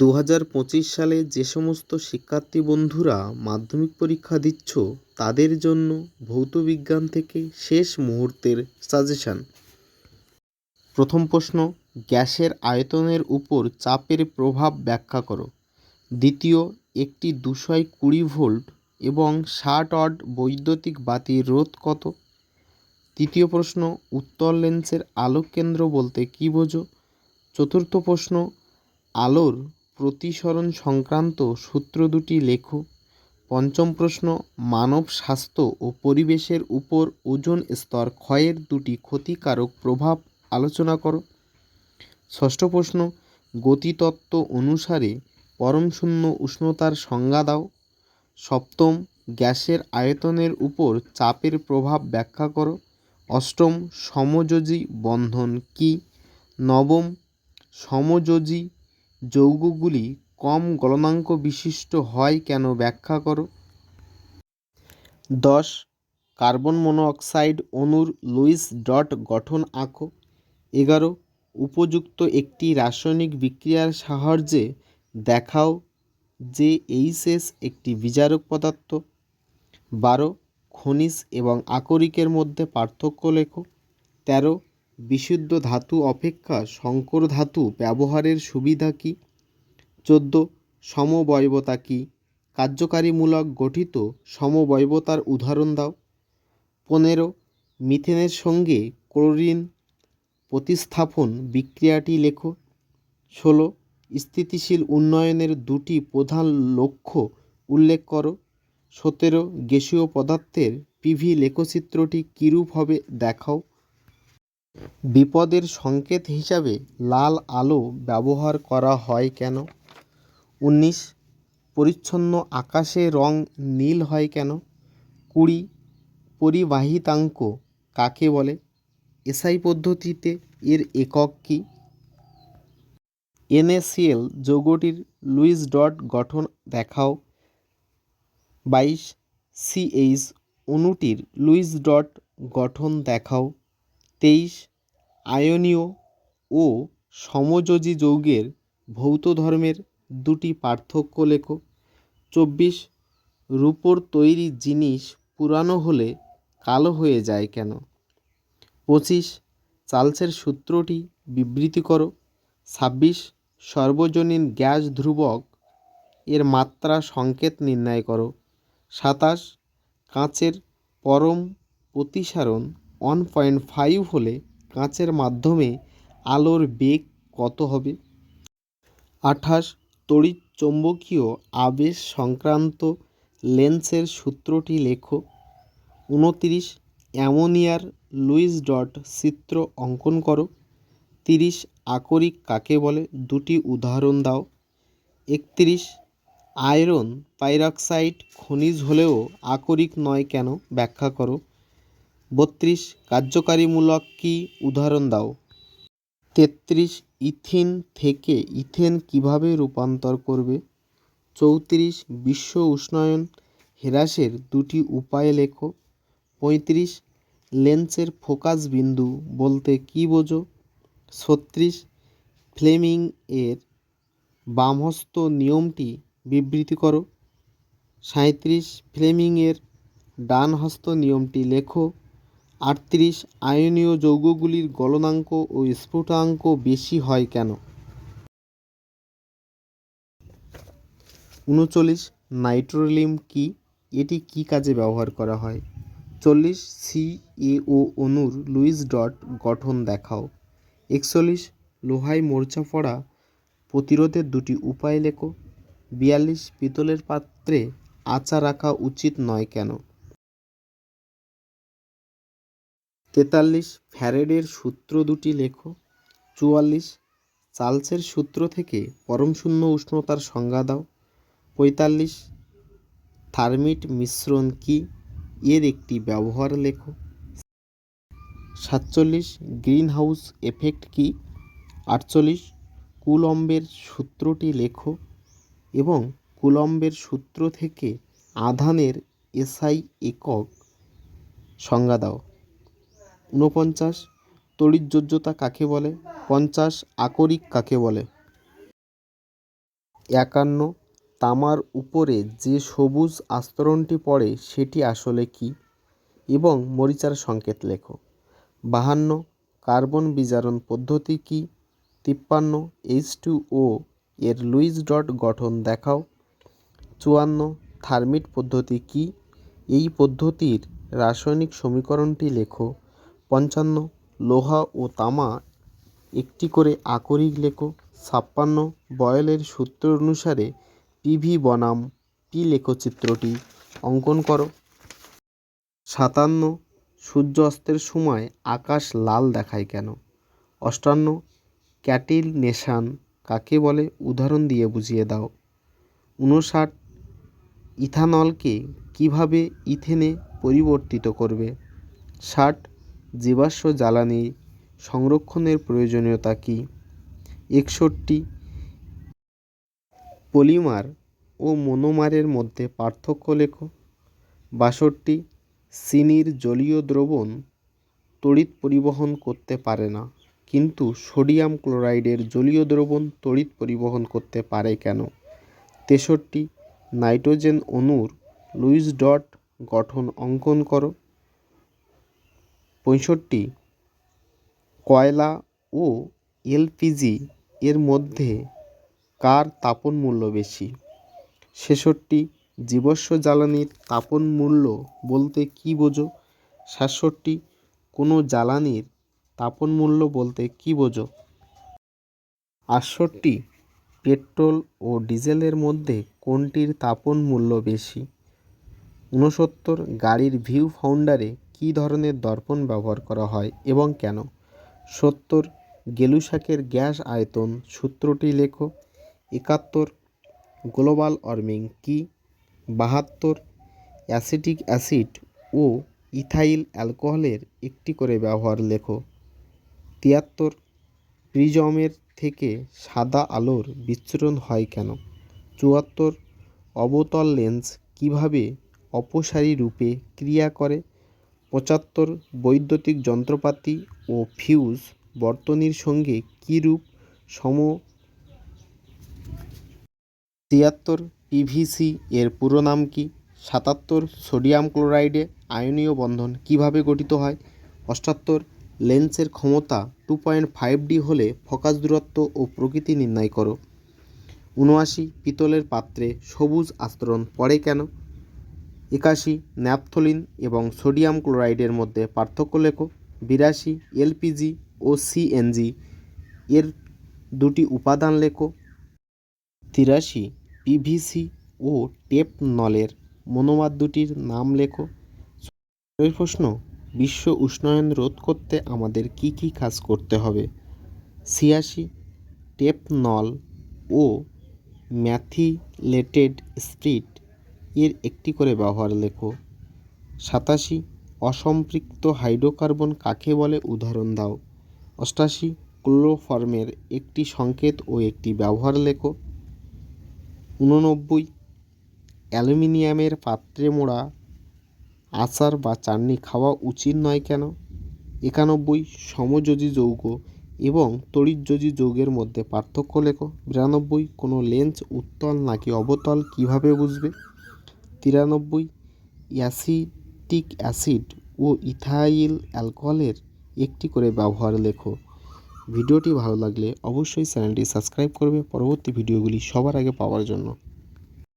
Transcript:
দু হাজার পঁচিশ সালে যে সমস্ত শিক্ষার্থী বন্ধুরা মাধ্যমিক পরীক্ষা দিচ্ছ, তাদের জন্য ভৌত বিজ্ঞান থেকে শেষ মুহূর্তের সাজেশান প্রথম প্রশ্ন, গ্যাসের আয়তনের উপর চাপের প্রভাব ব্যাখ্যা করো। দ্বিতীয়, একটি দুশয় কুড়ি ভোল্ট এবং ষাট ওয়াট বৈদ্যুতিক বাতির রোধ কত? তৃতীয় প্রশ্ন, উত্তর লেন্সের আলোক কেন্দ্র বলতে কী বোঝো? চতুর্থ প্রশ্ন, আলোর প্রতিসরণ সংক্রান্ত সূত্র দুটি লেখো। পঞ্চম প্রশ্ন, মানব স্বাস্থ্য ও পরিবেশের উপর ওজন স্তর ক্ষয়ের দুটি ক্ষতিকারক প্রভাব আলোচনা করো। ষষ্ঠ প্রশ্ন, গতিতত্ত্ব অনুসারে পরম শূন্য উষ্ণতার সংজ্ঞা দাও। সপ্তম, গ্যাসের আয়তনের উপর চাপের প্রভাব ব্যাখ্যা করো। অষ্টম, সমযোজী বন্ধন কি? নবম, সমযোজী যৌগগুলি কম গলনাঙ্ক বিশিষ্ট হয় কেন ব্যাখ্যা করো। দশ, কার্বন মনোঅক্সাইড অণুর লুইস ডট গঠন আঁকো। এগারো, উপযুক্ত একটি রাসায়নিক বিক্রিয়ার সাহায্যে দেখাও যে এইচএস একটি বিজারক পদার্থ। বারো, খনিজ এবং আকরিকের মধ্যে পার্থক্য লেখো। তেরো বিশুদ্ধ ধাতু অপেক্ষা সংকর ধাতু ব্যবহারের সুবিধা কী? চোদ্দ সমবয়বতা কী? কার্যকারীমূলক গঠিত সমবয়বতার উদাহরণ দাও। পনেরো, মিথেনের সঙ্গে ক্লোরিন প্রতিস্থাপন বিক্রিয়াটি লেখো। ষোলো, স্থিতিশীল উন্নয়নের দুটি প্রধান লক্ষ্য উল্লেখ করো। সতেরো, গ্যাসীয় পদার্থের পিভি লেখচিত্রটি কীরূপ হবে দেখাও। বিপদের সংকেত হিসাবে লাল আলো ব্যবহার করা হয় কেন? উনিশ, পরিচ্ছন্ন আকাশে রং নীল হয় কেন? কুড়ি, পরিবাহিতাঙ্ক কাকে বলে? এসআই পদ্ধতিতে এর একক কী? এনএসিএল যৌগটির লুইস ডট গঠন দেখাও। বাইশ, সিএইচ অণুটির লুইস ডট গঠন দেখাও। তেইশ আয়নীয় ও সমযোজী যৌগের ভৌত ধর্মের দুটি পার্থক্য লেখো। চব্বিশ, রূপোর তৈরি জিনিস পুরানো হলে কালো হয়ে যায় কেন? পঁচিশ, চার্লসের সূত্রটি বিবৃতি করো। ছাব্বিশ, সর্বজনীন গ্যাস ধ্রুবক এর মাত্রা সংকেত নির্ণয় করো। সাতাশ, কাঁচের পরম প্রতিসারণ ওয়ান পয়েন্ট ফাইভ হলে কাঁচের মাধ্যমে আলোর বেগ কত হবে? আঠাশ, তড়িৎ চৌম্বকীয় আবেশ সংক্রান্ত লেন্সের সূত্রটি লেখো। উনতিরিশ, অ্যামোনিয়ার লুইস ডট চিত্র অঙ্কন করো। তিরিশ, আকরিক কাকে বলে? দুটি উদাহরণ দাও। একত্রিশ, আয়রন পাইরক্সাইড খনিজ হলেও আকরিক নয় কেন? ব্যাখ্যা করো। বত্রিশ, কার্যকারীমূলক কী উদাহরণ দাও? তেত্রিশ, ইথিন থেকে ইথেন কীভাবে রূপান্তর করবে? চৌত্রিশ, বিশ্ব উষ্ণায়ন হ্রাসের দুটি উপায় লেখো। পঁয়ত্রিশ, লেন্সের ফোকাস বিন্দু বলতে কী বোঝো? ছত্রিশ, ফ্লেমিং এর বামহস্ত নিয়মটি বিবৃতি করো। সাঁইত্রিশ ফ্লেমিংয়ের ডানহস্ত নিয়মটি লেখো। আটত্রিশ আয়নীয় যৌগগুলির গলনাঙ্ক ও স্ফুটাঙ্ক বেশি হয় কেন? উনচল্লিশ নাইট্রোলিম কি? এটি কী কাজে ব্যবহার করা হয়? চল্লিশ সি ও অণুর লুইস ডট গঠন দেখাও। একচল্লিশ লোহায় মোর্চা পড়া প্রতিরোধের দুটি উপায় লেখো। বিয়াল্লিশ পিতলের পাত্রে আচা রাখা উচিত নয় কেন? তেতাল্লিশ ফ্যারেডের সূত্র দুটি লেখো, চুয়াল্লিশ চার্লসের সূত্র থেকে পরমশূন্য উষ্ণতার সংজ্ঞা দাও, পঁয়তাল্লিশ থার্মিট মিশ্রণ কি এর একটি ব্যবহার লেখো, সাতচল্লিশ গ্রিনহাউস এফেক্ট কি, আটচল্লিশ কুলম্বের সূত্রটি লেখো এবং কুলম্বের সূত্র থেকে আধানের এসআই একক সংজ্ঞা দাও। ঊনপঞ্চাশ তড়িৎযোজ্যতা কাকে বলে? পঞ্চাশ, আকরিক কাকে বলে? একান্ন, তামার উপরে যে সবুজ আস্তরণটি পড়ে সেটি আসলে কী? এবং মরিচার সংকেত লেখো। বাহান্ন, কার্বন বিজারণ পদ্ধতি কী? তিপ্পান্ন, এইচ টু ও এর লুইস ডট গঠন দেখাও। চুয়ান্ন, থার্মিট পদ্ধতি কী? এই পদ্ধতির রাসায়নিক সমীকরণটি লেখো। পঞ্চান্ন, লোহা ও তামা, একটি করে আকরিক লেখো, ছাপ্পান্ন, বয়েলের সূত্র অনুসারে পিভি বনাম, পি লেখচিত্রটি অঙ্কন করো। সাতান্ন, সূর্য অস্তের সময় আকাশ লাল দেখায় কেন? অষ্টান্ন, ক্যাটিল নেশান কাকে বলে? উদাহরণ দিয়ে বুঝিয়ে দাও। উনষাট ইথানলকে কীভাবে ইথেনে পরিবর্তিত করবে? ষাট জীবাশ্ম জ্বালানি সংরক্ষণের প্রয়োজনীয়তা কী? একষট্টি। পলিমার ও মনোমারের মধ্যে পার্থক্য লেখো। বাষট্টি। চিনির জলীয় দ্রবণ তড়িৎ পরিবহন করতে পারে না, কিন্তু সোডিয়াম ক্লোরাইডের জলীয় দ্রবণ তড়িৎ পরিবহন করতে পারে কেন? তেষট্টি। নাইট্রোজেন অণুর লুইস ডট গঠন অঙ্কন করো। পঁয়ষট্টি, কয়লা ও এলপিজি এর মধ্যে কার তাপন মূল্য বেশি? ছেষট্টি জীবাশ্ম জ্বালানির তাপন মূল্য বলতে কী বোঝো? সাতষট্টি, কোনো জ্বালানির তাপন মূল্য বলতে কী বোঝো? আটষট্টি, পেট্রোল ও ডিজেলের মধ্যে কোনটির তাপন মূল্য বেশি? ঊনসত্তর, গাড়ির ভিউ ফাউন্ডারে কী ধরনের দর্পণ ব্যবহার করা হয় এবং কেন? সত্তর গেলুশাকের গ্যাস আয়তন সূত্রটি লেখো। একাত্তর, গ্লোবাল ওয়ার্মিং কী? বাহাত্তর, অ্যাসিটিক অ্যাসিড ও ইথাইল অ্যালকোহলের একটি করে ব্যবহার লেখো। তিয়াত্তর, প্রিজমের থেকে সাদা আলোর বিচ্ছুরণ হয় কেন? চুয়াত্তর, অবতল লেন্স কীভাবে অপসারী রূপে ক্রিয়া করে? পঁচাত্তর বৈদ্যুতিক যন্ত্রপাতি ও ফিউজ বর্তনীর সঙ্গে কীরূপ সম তিয়াত্তর পিভিসি এর পুরো নাম কী? সাতাত্তর সোডিয়াম ক্লোরাইডে আয়নীয় বন্ধন কীভাবে গঠিত হয়? অষ্টাত্তর লেন্সের ক্ষমতা টু পয়েন্ট ফাইভ ডি হলে ফোকাস দূরত্ব ও প্রকৃতি নির্ণয় করো। উনআশি পিতলের পাত্রে সবুজ আস্তরণ পড়ে কেন? একাশি, ন্যাপথলিন এবং সোডিয়াম ক্লোরাইডের মধ্যে পার্থক্য লেখো। বিরাশি, এলপিজি ও সিএনজি এর দুটি উপাদান লেখো। তিরাশি, পিভিসি ও টেপ নলের মনোমার দুটির নাম লেখো। প্রশ্ন, বিশ্ব উষ্ণায়ন রোধ করতে আমাদের কী কী কাজ করতে হবে? ছিয়াশি, টেপ নল ও ম্যাথিলেটেড স্পিরিট এর একটি করে ব্যবহার লেখো। সাতাশি, অসম্পৃক্ত হাইড্রোকার্বন কাকে বলে? উদাহরণ দাও। অষ্টাশি, ক্লোরোফর্মের একটি সংকেত ও একটি ব্যবহার লেখো। উননব্বই অ্যালুমিনিয়ামের পাত্রে মোড়া আচার বা চাটনি খাওয়া উচিত নয় কেন? একানব্বই, সমযোজী যৌগ এবং তড়িৎযোজী যৌগের মধ্যে পার্থক্য লেখো। বিরানব্বই, কোনো লেন্স, উত্তল নাকি অবতল কীভাবে বুঝবে? তিরানব্বই অ্যাসিটিক অ্যাসিড ও ইথাইল অ্যালকোহলের একটি করে ব্যবহার লেখো। ভিডিওটি ভালো লাগলে অবশ্যই চ্যানেলটি সাবস্ক্রাইব করবে। পরবর্তী ভিডিওগুলি সবার আগে পাওয়ার জন্য।